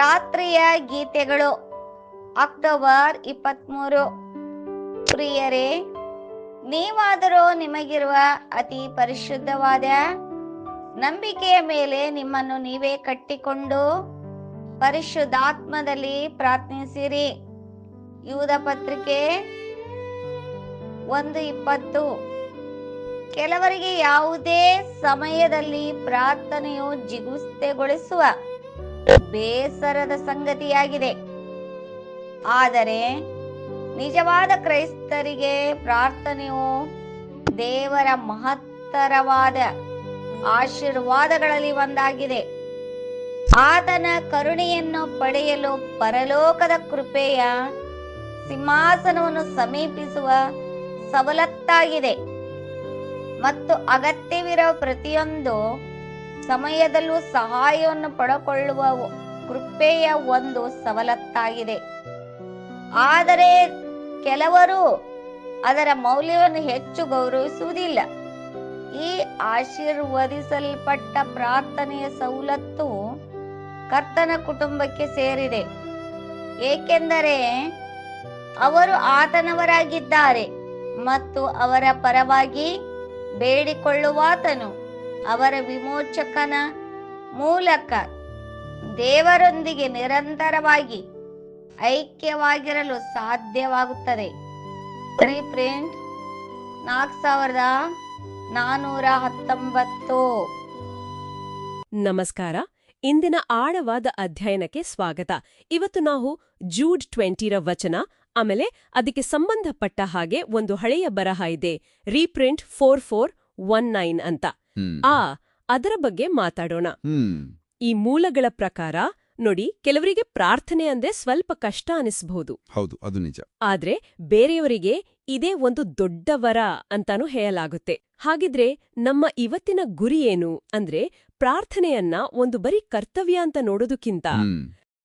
ರಾತ್ರಿಯ ಗೀತೆಗಳು ಅಕ್ಟೋಬರ್ ಇಪ್ಪತ್ಮೂರು. ಪ್ರಿಯರೇ, ನೀವಾದರೂ ನಿಮಗಿರುವ ಅತಿ ಪರಿಶುದ್ಧವಾದ ನಂಬಿಕೆಯ ಮೇಲೆ ನಿಮ್ಮನ್ನು ನೀವೇ ಕಟ್ಟಿಕೊಂಡು ಪರಿಶುದ್ಧಾತ್ಮದಲ್ಲಿ ಪ್ರಾರ್ಥಿಸಿರಿ. ಯೂದ ಪತ್ರಿಕೆ ಒಂದು ಇಪ್ಪತ್ತು. ಕೆಲವರಿಗೆ ಯಾವುದೇ ಸಮಯದಲ್ಲಿ ಪ್ರಾರ್ಥನೆಯು ಜಿಗುಸ್ತೆಗೊಳಿಸುವ ಬೇಸರದ ಸಂಗತಿಯಾಗಿದೆ. ಆದರೆ ನಿಜವಾದ ಕ್ರೈಸ್ತರಿಗೆ ಪ್ರಾರ್ಥನೆಯು ದೇವರ ಮಹತ್ತರವಾದ ಆಶೀರ್ವಾದಗಳಲ್ಲಿ ಒಂದಾಗಿದೆ. ಆತನ ಕರುಣೆಯನ್ನು ಪಡೆಯಲು ಪರಲೋಕದ ಕೃಪೆಯ ಸಿಂಹಾಸನವನ್ನು ಸಮೀಪಿಸುವ ಸವಲತ್ತಾಗಿದೆ. ಮತ್ತು ಅಗತ್ಯವಿರುವ ಪ್ರತಿಯೊಂದು ಸಮಯದಲ್ಲೂ ಸಹಾಯವನ್ನು ಪಡೆಕೊಳ್ಳುವ ಕೃಪೆಯ ಒಂದು ಸವಲತ್ತಾಗಿದೆ. ಆದರೆ ಕೆಲವರು ಅದರ ಮೌಲ್ಯವನ್ನು ಹೆಚ್ಚು ಗೌರವಿಸುವುದಿಲ್ಲ. ಈ ಆಶೀರ್ವದಿಸಲ್ಪಟ್ಟ ಪ್ರಾರ್ಥನೆಯ ಸವಲತ್ತು ಕರ್ತನ ಕುಟುಂಬಕ್ಕೆ ಸೇರಿದೆ. ಏಕೆಂದರೆ ಅವರು ಆತನವರಾಗಿದ್ದಾರೆ ಮತ್ತು ಅವರ ಪರವಾಗಿ ಬೇಡಿಕೊಳ್ಳುವಾತನು. ಅವರ ವಿಮೋಚಕನ ಮೂಲಕ ದೇವರೊಂದಿಗೆ ನಿರಂತರವಾಗಿ ಐಕ್ಯವಾಗಿರಲು ಸಾಧ್ಯವಾಗುತ್ತದೆ. ಪ್ರಿಂಟ್ ನಾಲ್ಕು ಸಾವಿರದ ನಾನೂರ ಹತ್ತೊಂಬತ್ತು. ನಮಸ್ಕಾರ. ಇಂದಿನ ಆಳವಾದ ಅಧ್ಯಯನಕ್ಕೆ ಸ್ವಾಗತ. ಇವತ್ತು ನಾವು ಜೂಡ್ ಟ್ವೆಂಟಿರ ವಚನ ಆಮೇಲೆ ಅದಕ್ಕೆ ಸಂಬಂಧಪಟ್ಟ ಹಾಗೆ ಒಂದು ಹಳೆಯ ಬರಹ ಇದೆ. Reprint four four one nine ಅಂತ. ಆ ಅದರ ಬಗ್ಗೆ ಮಾತಾಡೋಣ. ಈ ಮೂಲಗಳ ಪ್ರಕಾರ ನೋಡಿ ಕೆಲವರಿಗೆ ಪ್ರಾರ್ಥನೆ ಅಂದ್ರೆ ಸ್ವಲ್ಪ ಕಷ್ಟ ಅನಿಸಬಹುದು. ಹೌದು ಅದು ನಿಜ. ಆದ್ರೆ ಬೇರೆಯವರಿಗೆ ಇದೇ ಒಂದು ದೊಡ್ಡ ವರ ಅಂತಾನೂ ಹೇಳಲಾಗುತ್ತೆ. ಹಾಗಿದ್ರೆ ನಮ್ಮ ಇವತ್ತಿನ ಗುರಿ ಏನು? ಅಂದ್ರೆ ಪ್ರಾರ್ಥನೆಯನ್ನ ಒಂದು ಬರೀ ಕರ್ತವ್ಯ ಅಂತ ನೋಡೋದಕ್ಕಿಂತ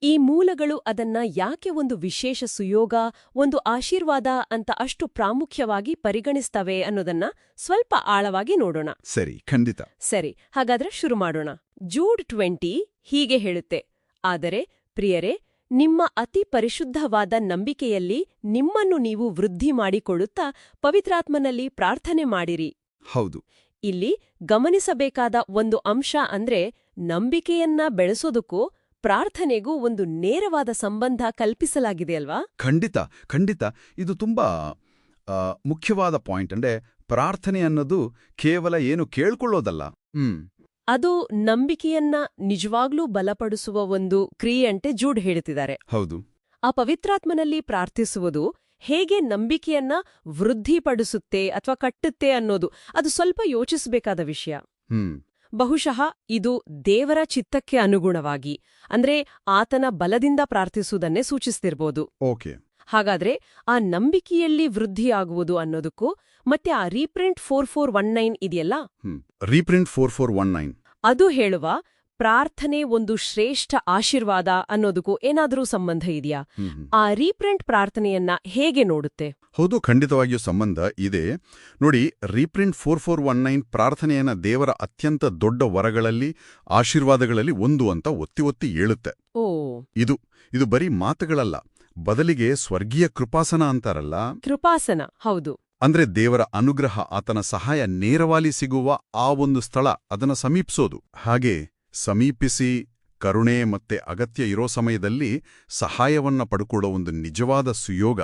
ಈ ಮೂಲಗಳು ಅದನ್ನ ಯಾಕೆ ಒಂದು ವಿಶೇಷ ಸುಯೋಗ ಒಂದು ಆಶೀರ್ವಾದ ಅಂತ ಅಷ್ಟು ಪ್ರಾಮುಖ್ಯವಾಗಿ ಪರಿಗಣಿಸ್ತವೆ ಅನ್ನೋದನ್ನ ಸ್ವಲ್ಪ ಆಳವಾಗಿ ನೋಡೋಣ. ಸರಿ ಖಂಡಿತ. ಸರಿ ಹಾಗಾದ್ರೆ ಶುರು ಮಾಡೋಣ. ಜೂಡ್ ಟ್ವೆಂಟಿ ಹೀಗೆ ಹೇಳುತ್ತೆ. ಆದರೆ ಪ್ರಿಯರೇ ನಿಮ್ಮ ಅತಿ ಪರಿಶುದ್ಧವಾದ ನಂಬಿಕೆಯಲ್ಲಿ ನಿಮ್ಮನ್ನು ನೀವು ವೃದ್ಧಿ ಮಾಡಿಕೊಳ್ಳುತ್ತಾ ಪವಿತ್ರಾತ್ಮನಲ್ಲಿ ಪ್ರಾರ್ಥನೆ ಮಾಡಿರಿ. ಹೌದು. ಇಲ್ಲಿ ಗಮನಿಸಬೇಕಾದ ಒಂದು ಅಂಶ ಅಂದ್ರೆ ನಂಬಿಕೆಯನ್ನ ಬೆಳೆಸೋದಕ್ಕೂ ಪ್ರಾರ್ಥನೆಗೂ ಒಂದು ನೇರವಾದ ಸಂಬಂಧ ಕಲ್ಪಿಸಲಾಗಿದೆ ಅಲ್ವಾ? ಖಂಡಿತ ಖಂಡಿತ. ಇದು ತುಂಬಾ ಮುಖ್ಯವಾದ ಪಾಯಿಂಟ್ ಅಂದ್ರೆ ಪ್ರಾರ್ಥನೆ ಅನ್ನೋದು ಕೇವಲ ಏನು ಕೇಳ್ಕೊಳ್ಳೋದಲ್ಲ. ಹ್ಮ್. ಅದು ನಂಬಿಕೆಯನ್ನ ನಿಜವಾಗ್ಲೂ ಬಲಪಡಿಸುವ ಒಂದು ಕ್ರಿಯೆಯಂತೆ ಜೂಡ್ ಹೇಳುತ್ತಿದ್ದಾರೆ ಹೌದು. ಆ ಪವಿತ್ರಾತ್ಮನಲ್ಲಿ ಪ್ರಾರ್ಥಿಸುವುದು ಹೇಗೆ ನಂಬಿಕೆಯನ್ನ ವೃದ್ಧಿಪಡಿಸುತ್ತೆ ಅಥವಾ ಕಟ್ಟುತ್ತೆ ಅನ್ನೋದು ಅದು ಸ್ವಲ್ಪ ಯೋಚಿಸಬೇಕಾದ ವಿಷಯ. ಬಹುಶಃ ಇದು ದೇವರ ಚಿತ್ತಕ್ಕೆ ಅನುಗುಣವಾಗಿ ಅಂದ್ರೆ ಆತನ ಬಲದಿಂದ ಪ್ರಾರ್ಥಿಸುವುದನ್ನೇ ಸೂಚಿಸ್ತಿರ್ಬೋದು. ಓಕೆ. ಹಾಗಾದ್ರೆ ಆ ನಂಬಿಕೆಯಲ್ಲಿ ವೃದ್ಧಿಯಾಗುವುದು ಅನ್ನೋದಕ್ಕೂ ಮತ್ತೆ ಆ reprint four four one nine ಇದೆಯಲ್ಲ? Reprint four four one nine. ಅದು ಹೇಳುವ ಪ್ರಾರ್ಥನೆ ಒಂದು ಶ್ರೇಷ್ಠ ಆಶೀರ್ವಾದ ಅನ್ನೋದಕ್ಕೂ ಏನಾದರೂ ಸಂಬಂಧ ಇದೆಯಾ. ಆ ರೀಪ್ರಿಂಟ್ ಪ್ರಾರ್ಥನೆಯನ್ನ ಹೇಗೆ ನೋಡುತ್ತೆ? ಹೌದು ಖಂಡಿತವಾಗಿಯೂ ಸಂಬಂಧ ಇದೆ. ನೋಡಿ reprint four four one nine ಪ್ರಾರ್ಥನೆಯನ್ನ ದೇವರ ಅತ್ಯಂತ ದೊಡ್ಡ ವರಗಳಲ್ಲಿ ಆಶೀರ್ವಾದಗಳಲ್ಲಿ ಒಂದು ಅಂತ ಒತ್ತಿ ಒತ್ತಿ ಹೇಳುತ್ತೆ. ಓ. ಇದು ಇದು ಬರೀ ಮಾತುಗಳಲ್ಲ. ಬದಲಿಗೆ ಸ್ವರ್ಗೀಯ ಕೃಪಾಸನ ಅಂತಾರಲ್ಲ? ಕೃಪಾಸನ ಹೌದು. ಅಂದ್ರೆ ದೇವರ ಅನುಗ್ರಹ ಆತನ ಸಹಾಯ ನೇರವಾಗಿ ಸಿಗುವ ಆ ಒಂದು ಸ್ಥಳ ಅದನ್ನ ಸಮೀಪಿಸೋದು. ಹಾಗೆ ಸಮೀಪಿಸಿ ಕರುಣೆ ಮತ್ತೆ ಅಗತ್ಯ ಇರೋ ಸಮಯದಲ್ಲಿ ಸಹಾಯವನ್ನ ಪಡ್ಕೊಳ್ಳೋ ಒಂದು ನಿಜವಾದ ಸುಯೋಗ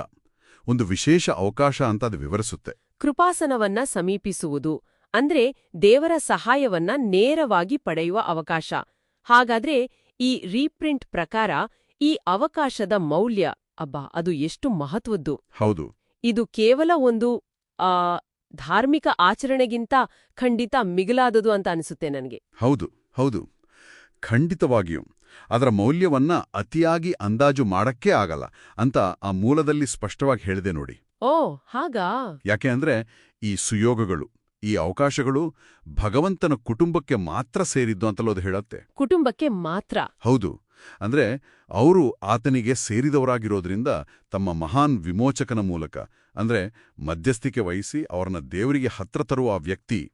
ಒಂದು ವಿಶೇಷ ಅವಕಾಶ ಅಂತ ಅದು ವಿವರಿಸುತ್ತೆ. ಕೃಪಾಸನವನ್ನ ಸಮೀಪಿಸುವುದು ಅಂದ್ರೆ ದೇವರ ಸಹಾಯವನ್ನ ನೇರವಾಗಿ ಪಡೆಯುವ ಅವಕಾಶ. ಹಾಗಾದ್ರೆ ಈ ರೀಪ್ರಿಂಟ್ ಪ್ರಕಾರ ಈ ಅವಕಾಶದ ಮೌಲ್ಯ ಅಬ್ಬಾ ಅದು ಎಷ್ಟು ಮಹತ್ವದ್ದು. ಹೌದು. ಇದು ಕೇವಲ ಒಂದು ಆ ಧಾರ್ಮಿಕ ಆಚರಣೆಗಿಂತ ಖಂಡಿತ ಮಿಗಿಲಾದದು ಅಂತ ಅನಿಸುತ್ತೆ ನನಗೆ. ಹೌದು ಹೌದು. ಖಂಡಿತವಾಗಿಯೂ. ಅದರ ಮೌಲ್ಯವನ್ನ ಅತಿಯಾಗಿ ಅಂದಾಜು ಮಾಡಕ್ಕೇ ಆಗಲ್ಲ ಅಂತ ಆ ಮೂಲದಲ್ಲಿ ಸ್ಪಷ್ಟವಾಗಿ ಹೇಳಿದೆ ನೋಡಿ. ಓ ಹಾಗಾ? ಯಾಕೆ ಅಂದ್ರೆ ಈ ಸುಯೋಗಗಳು ಈ ಅವಕಾಶಗಳು ಭಗವಂತನ ಕುಟುಂಬಕ್ಕೆ ಮಾತ್ರ ಸೇರಿದ್ದು ಅಂತಲೋದು ಹೇಳತ್ತೆ. ಕುಟುಂಬಕ್ಕೆ ಮಾತ್ರ? ಹೌದು. ಅಂದ್ರೆ ಅವರು ಆತನಿಗೆ ಸೇರಿದವರಾಗಿರೋದ್ರಿಂದ ತಮ್ಮ ಮಹಾನ್ ವಿಮೋಚಕನ ಮೂಲಕ ಅಂದ್ರೆ ಮಧ್ಯಸ್ಥಿಕೆ ವಹಿಸಿ ಅವರನ್ನ ದೇವರಿಗೆ ಹತ್ರ ತರುವ ಆ ವ್ಯಕ್ತಿ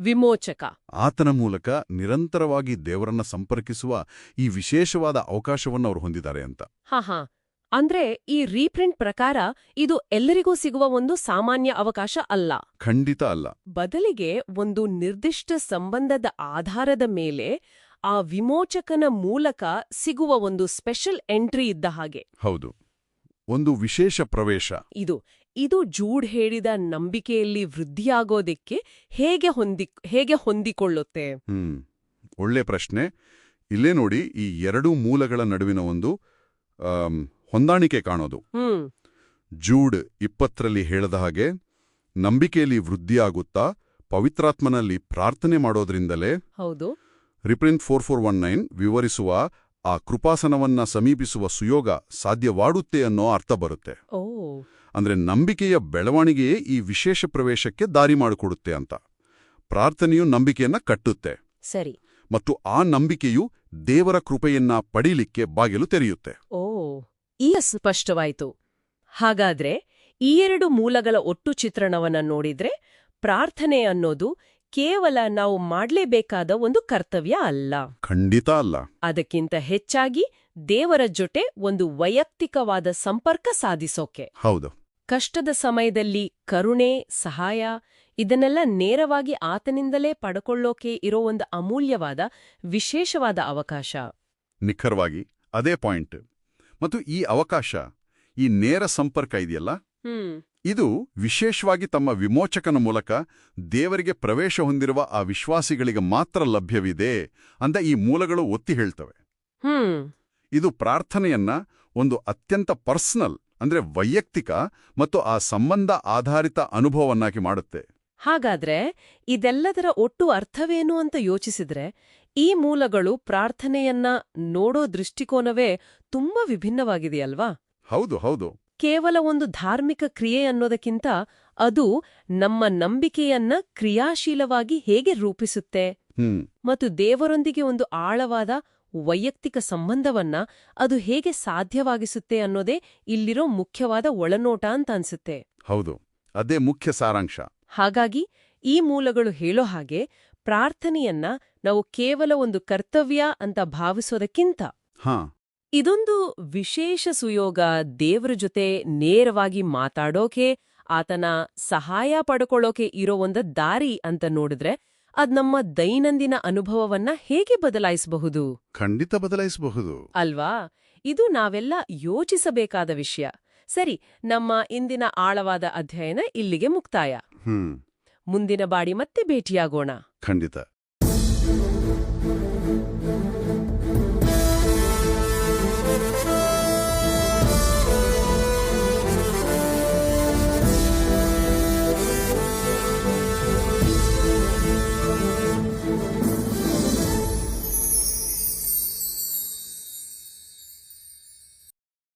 ವಿಮೋಚಕ. ಆತನ ಮೂಲಕ ನಿರಂತರವಾಗಿ ದೇವರನ್ನ ಸಂಪರ್ಕಿಸುವ ಈ ವಿಶೇಷವಾದ ಅವಕಾಶವನ್ನು ಅವರು ಹೊಂದಿದ್ದಾರೆ ಅಂತ. ಹಾ ಹಾ. ಅಂದ್ರೆ ಈ ರೀಪ್ರಿಂಟ್ ಪ್ರಕಾರ ಇದು ಎಲ್ಲರಿಗೂ ಸಿಗುವ ಒಂದು ಸಾಮಾನ್ಯ ಅವಕಾಶ ಅಲ್ಲ. ಖಂಡಿತ ಅಲ್ಲ. ಬದಲಿಗೆ ಒಂದು ನಿರ್ದಿಷ್ಟ ಸಂಬಂಧದ ಆಧಾರದ ಮೇಲೆ ಆ ವಿಮೋಚಕನ ಮೂಲಕ ಸಿಗುವ ಒಂದು ಸ್ಪೆಷಲ್ ಎಂಟ್ರಿ ಇದ್ದ ಹಾಗೆ. ಹೌದು. ಒಂದು ವಿಶೇಷ ಪ್ರವೇಶ. ಇದು ಇದು ಜೂಡ್ ಹೇಳಿದ ನಂಬಿಕೆಯಲ್ಲಿ ವೃದ್ಧಿಯಾಗೋದಿಕ್ಕೆ ಹೇಗೆ ಹೊಂದಿ ಹೇಗೆ ಹೊಂದಿಕೊಳ್ಳುತ್ತೆ? ಹ್ಮ್. ಒಳ್ಳೆ ಪ್ರಶ್ನೆ. ಇಲ್ಲೇ ನೋಡಿ ಈ ಎರಡು ಮೂಲಗಳ ನಡುವಿನ ಒಂದು ಹೊಂದಾಣಿಕೆ ಕಾಣೋದು. ಜೂಡ್ ಇಪ್ಪತ್ತರಲ್ಲಿ ಹೇಳದ ಹಾಗೆ ನಂಬಿಕೆಯಲ್ಲಿ ವೃದ್ಧಿಯಾಗುತ್ತಾ ಪವಿತ್ರಾತ್ಮನಲ್ಲಿ ಪ್ರಾರ್ಥನೆ ಮಾಡೋದ್ರಿಂದಲೇ ಹೌದು. Reprint four four one nine ವಿವರಿಸುವ ಆ ಕೃಪಾಸನವನ್ನ ಸಮೀಪಿಸುವ ಸುಯೋಗ ಸಾಧ್ಯವಾಡುತ್ತೆ ಅನ್ನೋ ಅರ್ಥ ಬರುತ್ತೆ. ಅಂದ್ರೆ ನಂಬಿಕೆಯ ಬೆಳವಣಿಗೆಯೇ ಈ ವಿಶೇಷ ಪ್ರವೇಶಕ್ಕೆ ದಾರಿ ಮಾಡಿಕೊಡುತ್ತೆ ಅಂತ. ಪ್ರಾರ್ಥನೆಯು ನಂಬಿಕೆಯನ್ನ ಕಟ್ಟುತ್ತೆ. ಸರಿ. ಮತ್ತು ಆ ನಂಬಿಕೆಯು ದೇವರ ಕೃಪೆಯನ್ನ ಪಡೀಲಿಕ್ಕೆ ಬಾಗಿಲು ತೆರೆಯುತ್ತೆ. ಓ ಈ ಸ್ಪಷ್ಟವಾಯಿತು ಹಾಗಾದ್ರೆ ಈ ಎರಡು ಮೂಲಗಳ ಒಟ್ಟು ಚಿತ್ರಣವನ್ನ ನೋಡಿದ್ರೆ ಪ್ರಾರ್ಥನೆ ಅನ್ನೋದು ಕೇವಲ ನಾವು ಮಾಡಲೇಬೇಕಾದ ಒಂದು ಕರ್ತವ್ಯ ಅಲ್ಲ. ಖಂಡಿತ ಅಲ್ಲ. ಅದಕ್ಕಿಂತ ಹೆಚ್ಚಾಗಿ ದೇವರ ಜೊತೆ ಒಂದು ವೈಯಕ್ತಿಕವಾದ ಸಂಪರ್ಕ ಸಾಧಿಸೋಕೆ. ಹೌದು. ಕಷ್ಟದ ಸಮಯದಲ್ಲಿ ಕರುಣೆ ಸಹಾಯ ಇದನ್ನೆಲ್ಲ ನೇರವಾಗಿ ಆತನಿಂದಲೇ ಪಡ್ಕೊಳ್ಳೋಕೆ ಇರೋ ಒಂದು ಅಮೂಲ್ಯವಾದ ವಿಶೇಷವಾದ ಅವಕಾಶ. ನಿಖರವಾಗಿ ಅದೇ ಪಾಯಿಂಟ್. ಮತ್ತು ಈ ಅವಕಾಶ ಈ ನೇರ ಸಂಪರ್ಕ ಇದೆಯಲ್ಲ? ಇದು ವಿಶೇಷವಾಗಿ ತಮ್ಮ ವಿಮೋಚಕನ ಮೂಲಕ ದೇವರಿಗೆ ಪ್ರವೇಶ ಹೊಂದಿರುವ ಆ ವಿಶ್ವಾಸಿಗಳಿಗೆ ಮಾತ್ರ ಲಭ್ಯವಿದೆ ಅಂತ ಈ ಮೂಲಗಳು ಒತ್ತಿ ಹೇಳ್ತವೆ. ಹ್ಮ್. ಇದು ಪ್ರಾರ್ಥನೆಯನ್ನ ಒಂದು ಅತ್ಯಂತ ಪರ್ಸನಲ್ ಅಂದ್ರೆ ವೈಯಕ್ತಿಕ ಮತ್ತು ಆ ಸಂಬಂಧ ಆಧಾರಿತ ಅನುಭವವನ್ನಾಗಿ ಮಾಡುತ್ತೆ. ಹಾಗಾದ್ರೆ ಇದೆಲ್ಲದರ ಒಟ್ಟು ಅರ್ಥವೇನು ಅಂತ ಯೋಚಿಸಿದ್ರೆ ಈ ಮೂಲಗಳು ಪ್ರಾರ್ಥನೆಯನ್ನ ನೋಡೋ ದೃಷ್ಟಿಕೋನವೇ ತುಂಬಾ ವಿಭಿನ್ನವಾಗಿದೆಯಲ್ವಾ? ಹೌದು ಹೌದು. ಕೇವಲ ಒಂದು ಧಾರ್ಮಿಕ ಕ್ರಿಯೆ ಅನ್ನೋದಕ್ಕಿಂತ ಅದು ನಮ್ಮ ನಂಬಿಕೆಯನ್ನ ಕ್ರಿಯಾಶೀಲವಾಗಿ ಹೇಗೆ ರೂಪಿಸುತ್ತೆ? ಮತ್ತು ದೇವರೊಂದಿಗೆ ಒಂದು ಆಳವಾದ ವೈಯಕ್ತಿಕ ಸಂಬಂಧವನ್ನ ಅದು ಹೇಗೆ ಸಾಧ್ಯವಾಗಿಸುತ್ತೆ ಅನ್ನೋದೇ ಇಲ್ಲಿರೋ ಮುಖ್ಯವಾದ ಒಳನೋಟ ಅಂತ ಅನ್ಸುತ್ತೆ. ಹೌದು. ಅದೇ ಮುಖ್ಯ ಸಾರಾಂಶ. ಹಾಗಾಗಿ ಈ ಮೂಲಗಳು ಹೇಳೋ ಹಾಗೆ ಪ್ರಾರ್ಥನೆಯನ್ನ ನಾವು ಕೇವಲ ಒಂದು ಕರ್ತವ್ಯ ಅಂತ ಭಾವಿಸೋದಕ್ಕಿಂತ ಹಾ. ಇದೊಂದು ವಿಶೇಷ ಸುಯೋಗ ದೇವರ ಜೊತೆ ನೇರವಾಗಿ ಮಾತಾಡೋಕೆ ಆತನ ಸಹಾಯ ಪಡ್ಕೊಳ್ಳೋಕೆ ಇರೋ ಒಂದು ದಾರಿ ಅಂತ ನೋಡಿದ್ರೆ ಅದ್ ನಮ್ಮ ದೈನಂದಿನ ಅನುಭವವನ್ನ ಹೇಗೆ ಬದಲಾಯಿಸಬಹುದು? ಖಂಡಿತ ಬದಲಾಯಿಸಬಹುದು. ಅಲ್ವಾ? ಇದು ನಾವೆಲ್ಲ ಯೋಚಿಸಬೇಕಾದ ವಿಷಯ. ಸರಿ ನಮ್ಮ ಇಂದಿನ ಆಳವಾದ ಅಧ್ಯಯನ ಇಲ್ಲಿಗೆ ಮುಕ್ತಾಯ. ಮುಂದಿನ ಬಾಡಿ ಮತ್ತೆ ಭೇಟಿಯಾಗೋಣ. ಖಂಡಿತ.